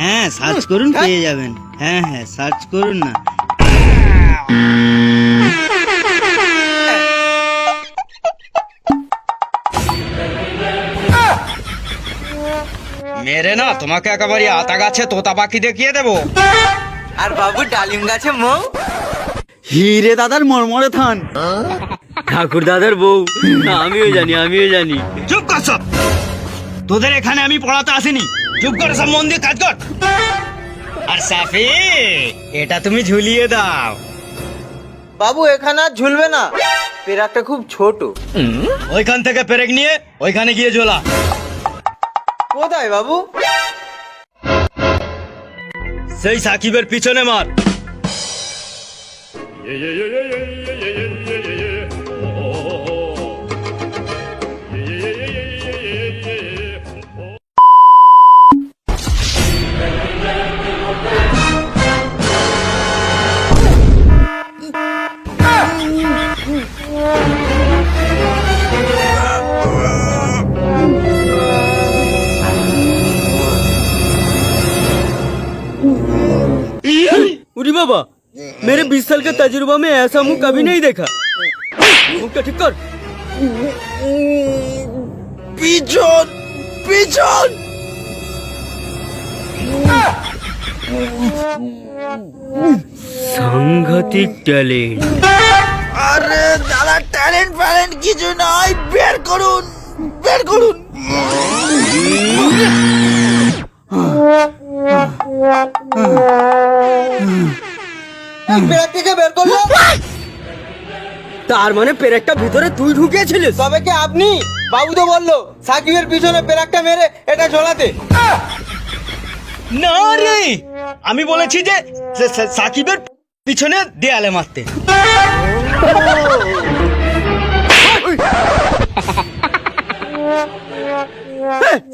হ্যাঁ সার্চ করুন পেয়ে যাবেন। হ্যাঁ হ্যাঁ সার্চ করুন না। মেরে না তোমাকে একেবারে আতা গাছে তোতা পাখি দেখিয়ে দেবো। আর বাবু ডালিম গাছে মৌ? হিরে দাদার মরমরে থান। ঠাকুর দাদার বউ। আমিও জানি আমিও জানি। চুপ কর সব। তোদের এখানে আমি পড়াতে আসিনি। চুপ করে সব মন দিয়ে কাজ কর আর সাফি এটা তুমি ঝুলিয়ে দাও বাবু এখানে আর ঝুলবে না পেরাকটা খুব ছোট ওইখান থেকে পেরেক নিয়ে ওইখানে গিয়ে ঝোলা কোথায় বাবু সেই সাকিবের পিছনে মার उरी बाबा मेरे बीस साल का तजुर्बा में ऐसा मुंह कभी नहीं देखा मुंह का ठीक कर পিছন পিছন সাংঘাতিক ট্যালেন্ট আরে দাদা ট্যালেন্ট ফ্যালেন্ট কিছু নয় বের করুন বের করুন পেরাক থেকে বের করল তার মানে পেরেকটা ভিতরে তুই ঢুকিয়েছিলিস? তবে কি আপনি? বাবু তো বলল সাকিবের পিছনে পেরাকটা মেরে এটা ঝোলাতে। না রে! আমি বলেছি যে সে- সে- সাকিবের পিছনে দেয়ালে মারতে।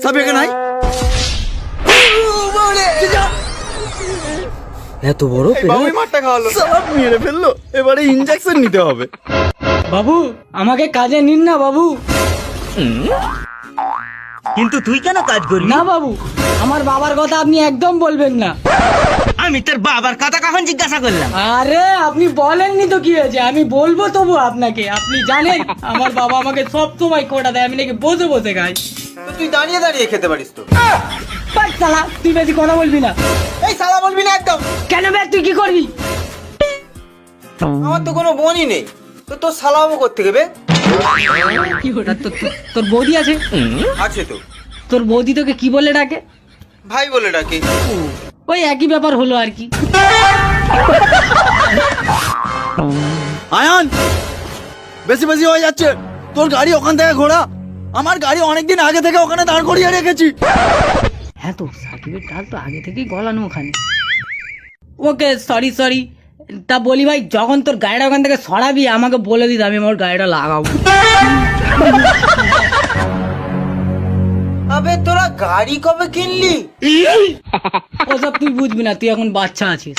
সব এখানে নাই এত বড় বাবুই মারটা খাওয়ালো। সব মেরে ফেলল। এবারে ইনজেকশন নিতে হবে। বাবু আমাকে কাজে নিন না বাবু। কিন্তু তুই কেন কাজ করবি? না বাবু আমার বাবার কথা আপনি একদম বলবেন না। আমি তোর বাবার কথা কখন জিজ্ঞাসা করলাম? আরে আপনি বলেননি তো কি হয়েছে? আমি বলব তবু আপনাকে। আপনি জানেন আমার বাবা আমাকে সব সময় কোটা দেয়। আমি নাকি বসে বসে খাই। তো তুই দাঁড়িয়ে দাঁড়িয়ে খেতে পারিস তো। বাস শালা তুই বেশি কথা বলবি না। এই সালা বলবি না একদম। কেন বে তুই কি করবি? আমার তো কোনো বোনই নেই। তো তোর সালামো করতে গেবে কি ওটা তোর তোর- বৌদি আছে? আছে তো। তোর বৌদি তোকে কি বলে ডাকে? ভাই বলে ডাকে। ওই একই ব্যাপার হলো আর কি। আয়ান বেশি বেশি হয়ে যাচ্ছে। তোর গাড়ি ওখান থেকে ঘোরা। আমার গাড়ি অনেকদিন আগে থেকে ওখানে দাঁড় করিয়ে রেখেছি। হ্যাঁ তো সাকিবের ডাল তো আগে থেকেই গলানো ওখানে। ওকে সরি সরি তা বলি ভাই যখন তোর গাড়িটা ওখান থেকে সরাবি আমাকে বলে দিতে আমি আমার গাড়িটা লাগাবো। আবে তোরা গাড়ি কবে কিনলি? ওসব তুই বুঝবি না তুই এখন বাচ্চা আছিস।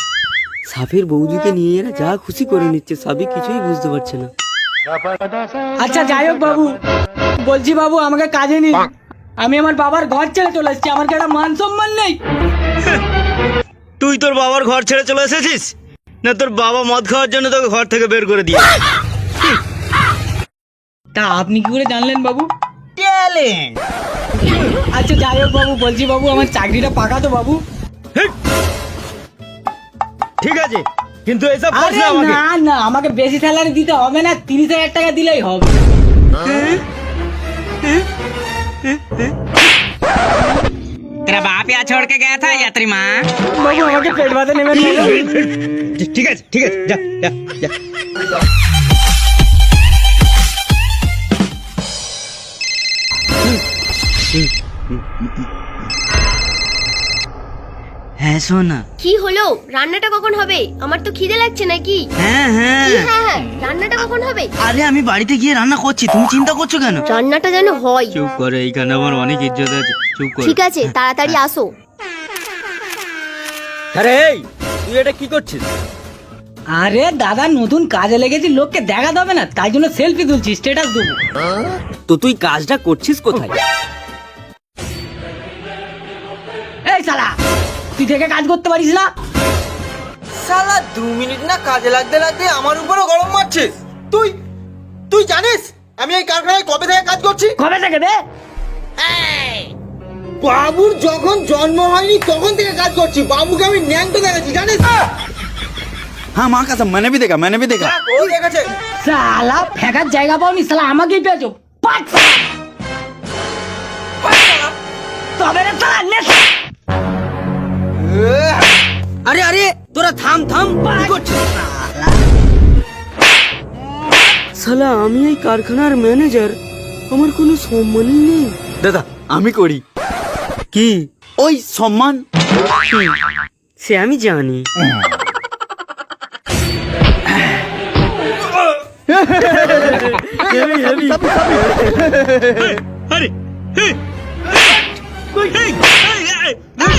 সাফির বৌদিকে নিয়ে এরা যা খুশি করে নিচ্ছে সাবি কিছুই বুঝতে পারছে না। আচ্ছা যাই হোক বাবু। বলছি বাবু আমাকে কাজে নিন আমি আমার বাবার ঘর ছেড়ে চলে এসেছি আমার কি একটা মান সম্মান নেই? তুই তোর বাবার ঘর ছেড়ে চলে এসেছিস? না তোর বাবা মদ খাওয়ার জন্য তোকে ঘর থেকে বের করে দিয়ে তা আপনি কি করে জানলেন বাবু? ট্যালেন্ট আচ্ছা যাই হোক বাবু বলছি বাবু আমার চাকরিটা পাকা তো বাবু। ঠিক আছে কিন্তু এসব না আমাকে। না না আমাকে বেশি স্যালারি দিতে হবে না তিরিশ হাজার টাকা দিলেই হবে। तेरा बाप यहाँ छोड़ के गया था यात्री माँ? ठीक है ठीक है जा जा जा। হ্যাঁ শোনা কি হলো? রান্নাটা কখন হবে? আমার তো খিদে লাগছে নাকি? হ্যাঁ হ্যাঁ। কি? হ্যাঁ হ্যাঁ। রান্নাটা কখন হবে? আরে আমি বাড়িতে গিয়ে রান্না করছি। তুমি চিন্তা করছ কেন? রান্নাটা যেন হয়। চুপ করে এইখানে আমার অনেক ইজ্জত আছে। চুপ করে। ঠিক আছে তাড়াতাড়ি আসো। আরে এই তুই এটা কি করছিস? আরে দাদা নতুন কাজে লেগেছি লোককে দেখাতে হবে না। তাই জন্য সেলফি তুলছি স্ট্যাটাস দেবো। তো তুই কাজটা করছিস কোথায়? এই সালা তুই থেকে কাজ করতে পারিস না শালা দু মিনিট না কাজে লাগতে লাগতে আমার উপরও গরম মারছে তুই তুই জানিস আমি এই কারখানায় কবে থেকে কাজ করছি কবে থেকে বে বাবুর যখন জন্ম হয়নি তখন থেকে কাজ করছি বাবুকে আমি ন্যাংটো দেখেছি জানিস হ্যাঁ মা কাসম मैंने भी देखा मैंने भी देखा দেখ, ও দেখেছে সালা ফেকার জায়গা পাওনি সালা আমাকেই পেয়েছো পাঁচ সালা। তবে রে সালা নেশা আরে আরে তোরা থাম থাম করছিস আমি এই কারখানার ম্যানেজার আমার কোনো সম্মানই নেই দাদা আমি করি কি ওই সম্মান সে আমি জানি আরে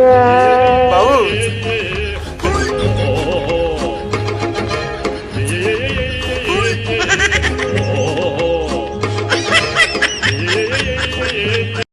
এই,